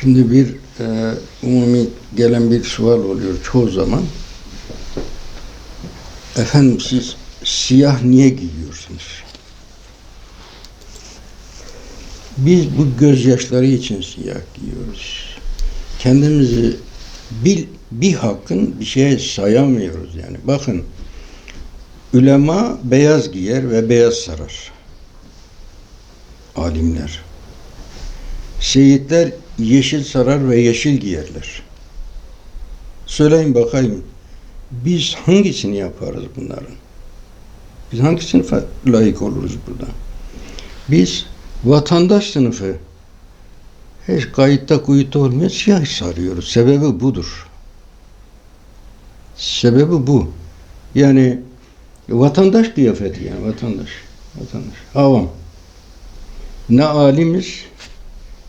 Şimdi bir e, umumi gelen bir sual oluyor çoğu zaman. Efendim siz siyah niye giyiyorsunuz? Biz bu gözyaşları için siyah giyiyoruz. Kendimizi bir, bir hakkın bir şeye sayamıyoruz yani. Bakın Ülema beyaz giyer ve beyaz sarar. Alimler. Seyitler yeşil sarar ve yeşil giyerler. Söyleyin bakayım. Biz hangisini yaparız bunların? Biz hangi sınıfa layık oluruz burada? Biz vatandaş sınıfı hiç kayıtta kuyutta olmayan siyah sarıyoruz. Sebebi budur. Sebebi bu. Yani Vatandaş kıyafeti yani vatandaş. Vatandaş. Avam. Ne alimiz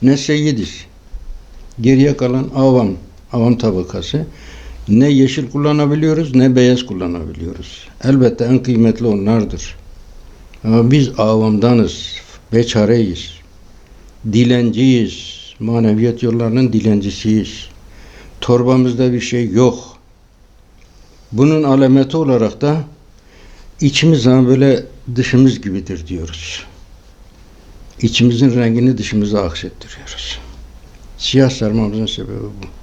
ne seyyidiz. Geriye kalan avam. Avam tabakası. Ne yeşil kullanabiliyoruz ne beyaz kullanabiliyoruz. Elbette en kıymetli onlardır. Ama biz avamdanız. Beçareyiz. Dilenciyiz. Maneviyat yollarının dilencisiyiz. Torbamızda bir şey yok. Bunun alameti olarak da İçimiz ama böyle dışımız gibidir diyoruz. İçimizin rengini dışımıza aksettiriyoruz. Siyah sarmamızın sebebi bu.